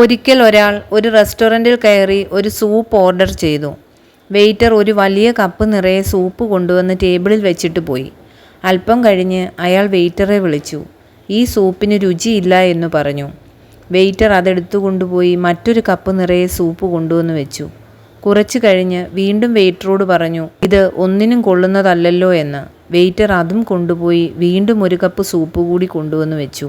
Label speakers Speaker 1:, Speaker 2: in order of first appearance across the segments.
Speaker 1: ഒരിക്കൽ ഒരാൾ ഒരു റെസ്റ്റോറന്റിൽ കയറി ഒരു സൂപ്പ് ഓർഡർ ചെയ്തു. വെയിറ്റർ ഒരു വലിയ കപ്പ് നിറയെ സൂപ്പ് കൊണ്ടുവന്ന് ടേബിളിൽ വെച്ചിട്ട് പോയി. അല്പം കഴിഞ്ഞ് അയാൾ വെയിറ്ററെ വിളിച്ചു. ഈ സൂപ്പിന് രുചിയില്ല എന്ന് പറഞ്ഞു വെയിറ്റർ അതെടുത്തു കൊണ്ടുപോയി മറ്റൊരു കപ്പ് നിറയെ സൂപ്പ് കൊണ്ടുവന്ന് വെച്ചു. കുറച്ച് കഴിഞ്ഞ് വീണ്ടും വെയിറ്ററോട് പറഞ്ഞു ഇത് ഒന്നിനും കൊള്ളുന്നതല്ലല്ലോ എന്ന് വെയിറ്റർ അതും കൊണ്ടുപോയി വീണ്ടും ഒരു കപ്പ് സൂപ്പ് കൂടി കൊണ്ടുവന്ന് വെച്ചു.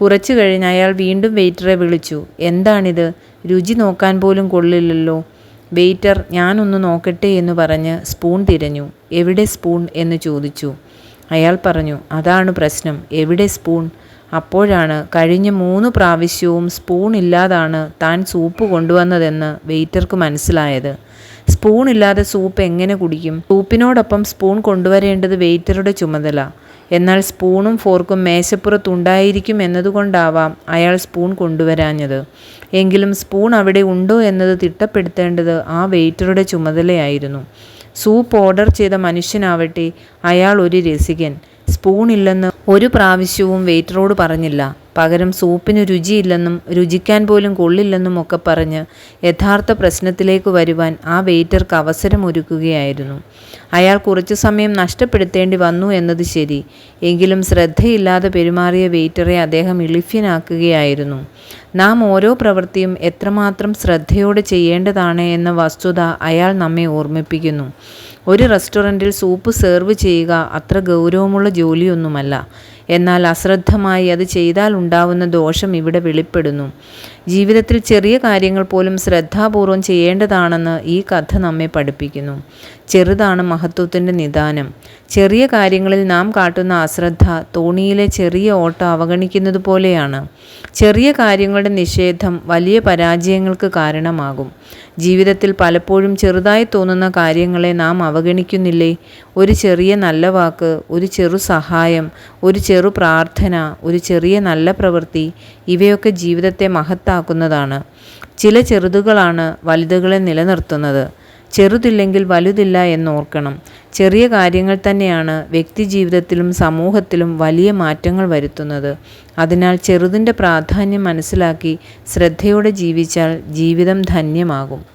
Speaker 1: കുറച്ചു കഴിഞ്ഞ് അയാൾ വീണ്ടും വെയിറ്ററെ വിളിച്ചു. എന്താണിത്? രുചി നോക്കാൻ പോലും കൊള്ളില്ലല്ലോ. വെയിറ്റർ ഞാനൊന്ന് നോക്കട്ടെ എന്ന് പറഞ്ഞ് സ്പൂൺ തിരഞ്ഞു. എവിടെ സ്പൂൺ? എന്ന് ചോദിച്ചു. അയാൾ പറഞ്ഞു അതാണ് പ്രശ്നം. എവിടെ സ്പൂൺ? അപ്പോഴാണ്. കഴിഞ്ഞ മൂന്ന് പ്രാവശ്യവും സ്പൂൺ ഇല്ലാതാണ് താൻ സൂപ്പ് കൊണ്ടുവന്നതെന്ന് വെയിറ്റർക്ക് മനസ്സിലായത്. സ്പൂൺ ഇല്ലാതെ സൂപ്പ് എങ്ങനെ കുടിക്കും? സൂപ്പിനോടൊപ്പം സ്പൂൺ കൊണ്ടുവരേണ്ടത് വെയിറ്ററുടെ ചുമതല. എന്നാൽ സ്പൂണും ഫോർക്കും മേശപ്പുറത്തുണ്ടായിരിക്കും എന്നതുകൊണ്ടാവാം അയാൾ സ്പൂൺ കൊണ്ടുവരാഞ്ഞത്. എങ്കിലും സ്പൂൺ അവിടെ ഉണ്ടോ എന്നത് തിട്ടപ്പെടുത്തേണ്ടത് ആ വെയിറ്ററുടെ ചുമതലയായിരുന്നു. സൂപ്പ് ഓർഡർ ചെയ്ത മനുഷ്യനാവട്ടെ അയാൾ ഒരു രസികൻ. സ്പൂണില്ലെന്ന് ഒരു പ്രാവശ്യവും വെയിറ്ററോട് പറഞ്ഞില്ല. പകരം സൂപ്പിന് രുചിയില്ലെന്നും രുചിക്കാൻ പോലും കൊള്ളില്ലെന്നും ഒക്കെ പറഞ്ഞ് യഥാർത്ഥ പ്രശ്നത്തിലേക്ക് വരുവാൻ ആ വെയിറ്റർക്ക് അവസരമൊരുക്കുകയായിരുന്നു. അയാൾ കുറച്ചു സമയം നഷ്ടപ്പെടുത്തേണ്ടി വന്നു എന്നത് ശരി. എങ്കിലും ശ്രദ്ധയില്ലാതെ പെരുമാറിയ വെയിറ്ററെ അദ്ദേഹം ഇളിഫ്യനാക്കുകയായിരുന്നു. നാം ഓരോ പ്രവൃത്തിയും എത്രമാത്രം ശ്രദ്ധയോടെ ചെയ്യേണ്ടതാണ് എന്ന വസ്തുത അയാൾ നമ്മെ ഓർമ്മിപ്പിക്കുന്നു. ഒരു റെസ്റ്റോറന്റിൽ സൂപ്പ് സെർവ് ചെയ്യുക അത്ര ഗൗരവമുള്ള ജോലിയൊന്നുമല്ല. എന്നാൽ അശ്രദ്ധമായി അത് ചെയ്താൽ ഉണ്ടാവുന്ന ദോഷം ഇവിടെ വെളിപ്പെടുന്നു. ജീവിതത്തിൽ ചെറിയ കാര്യങ്ങൾ പോലും ശ്രദ്ധാപൂർവം ചെയ്യേണ്ടതാണെന്ന് ഈ കഥ നമ്മെ പഠിപ്പിക്കുന്നു. ചെറുതാണ് മഹത്വത്തിന്റെ നിദാനം. ചെറിയ കാര്യങ്ങളിൽ നാം കാട്ടുന്ന അശ്രദ്ധ തോണിയിലെ ചെറിയ ഓട്ടം അവഗണിക്കുന്നത് പോലെയാണ് ചെറിയ കാര്യങ്ങളുടെ നിഷേധം വലിയ പരാജയങ്ങൾക്ക് കാരണമാകും. ജീവിതത്തിൽ പലപ്പോഴും ചെറുതായി തോന്നുന്ന കാര്യങ്ങളെ നാം അവഗണിക്കുന്നില്ലേ? ഒരു ചെറിയ നല്ല വാക്ക് ഒരു ചെറു സഹായം ഒരു ചെറു പ്രാർത്ഥന ഒരു ചെറിയ നല്ല പ്രവൃത്തി ഇവയൊക്കെ ജീവിതത്തെ മഹത്താക്കുന്നതാണ്. ചില ചെറുതുകളാണ് വലുതുകളെ നിലനിർത്തുന്നത്. ചെറുതില്ലെങ്കിൽ വലുതില്ല എന്നോർക്കണം. ചെറിയ കാര്യങ്ങൾ തന്നെയാണ് വ്യക്തി ജീവിതത്തിലും സമൂഹത്തിലും വലിയ മാറ്റങ്ങൾ വരുത്തുന്നത്. അതിനാൽ ചെറുതിന്റെ പ്രാധാന്യം മനസ്സിലാക്കി ശ്രദ്ധയോടെ ജീവിച്ചാൽ ജീവിതം ധന്യമാകും.